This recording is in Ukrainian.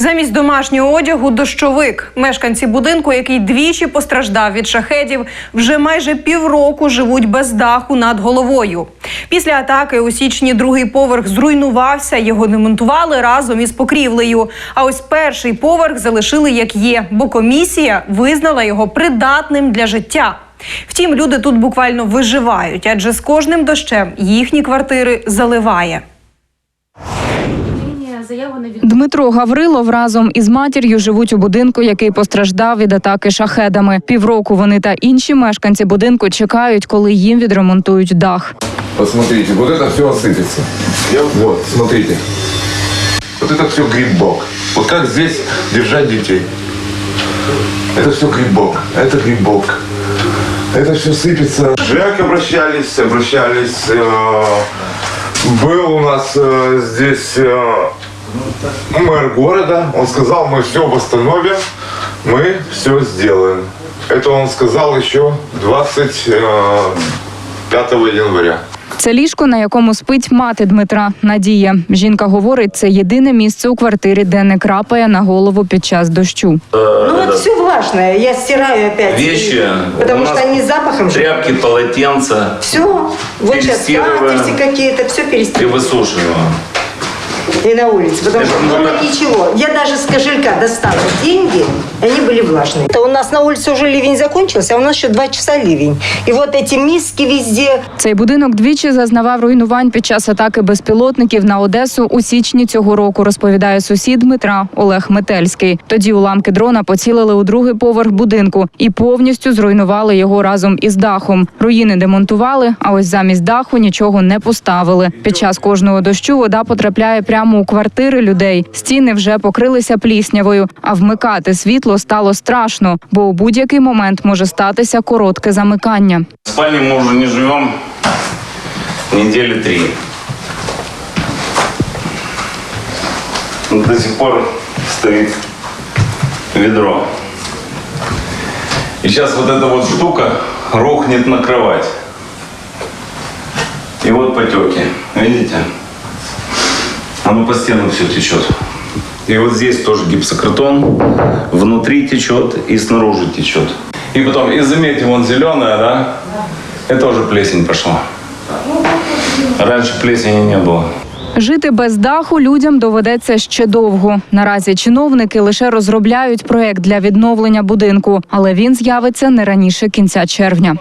Замість домашнього одягу дощовик. Мешканці будинку, який двічі постраждав від шахедів, вже майже півроку живуть без даху над головою. Після атаки у січні другий поверх зруйнувався. Його демонтували разом із покрівлею. А ось перший поверх залишили як є, бо комісія визнала його придатним для життя. Втім, люди тут буквально виживають, адже з кожним дощем їхні квартири заливає Дмитро Гаврилов разом із матір'ю живуть у будинку, який постраждав від атаки шахедами. Півроку вони та інші мешканці будинку чекають, коли їм відремонтують дах. Посмотрите, вот это все осыпется. Вот, смотрите. Вот это все грибок. Вот как здесь держать детей. Это все грибок. Это грибок. Это все сыпется. ЖЭК обращались, обращались. э, Был у нас э, здесь э, мэр города. Он сказал, мы все восстановим, мы все сделаем. Это он сказал еще 25 января. Це ліжко, на якому спить мати Дмитра Надія. Жінка говорить, це єдине місце у квартирі, де не крапає на голову під час дощу. Ну вот все влажное, я стираю опять. Вещи, Потому у нас что они запахом же. Тряпки, полотенца Все, вот сейчас Перестирываем. скатерти какие-то, все и перестирываю. высушиваем. И на улице, потому что Это дома надо- ничего. Я даже с кошелька достала деньги, они были влажные. Это у нас на улице уже ливень закончился, а у нас еще два часа ливень. И вот эти миски везде, Цей будинок двічі зазнавав руйнувань під час атаки безпілотників на Одесу у січні цього року, розповідає сусід Дмитра Олег Метельський. Тоді уламки дрона поцілили у другий поверх будинку і повністю зруйнували його разом із дахом. Руїни демонтували, а ось замість даху нічого не поставили. Під час кожного дощу вода потрапляє прямо у квартири людей. Стіни вже покрилися пліснявою, а вмикати світло стало страшно, бо у будь-який момент може статися коротке замикання. В спальне мы уже не живем недели три. До сих пор стоит ведро. И сейчас вот эта вот штука рухнет на кровать. И вот потеки. Видите? Оно по стенам все течет. И вот здесь тоже гипсокартон. Внутри течет и снаружи течет. И потом, и заметьте, вон зеленая, да? Это уже плесень пошла. Раньше плесени не было. Жити без даху людям доведеться ще довго. Наразі чиновники лише розробляють проект для відновлення будинку, але він з'явиться не раніше кінця червня.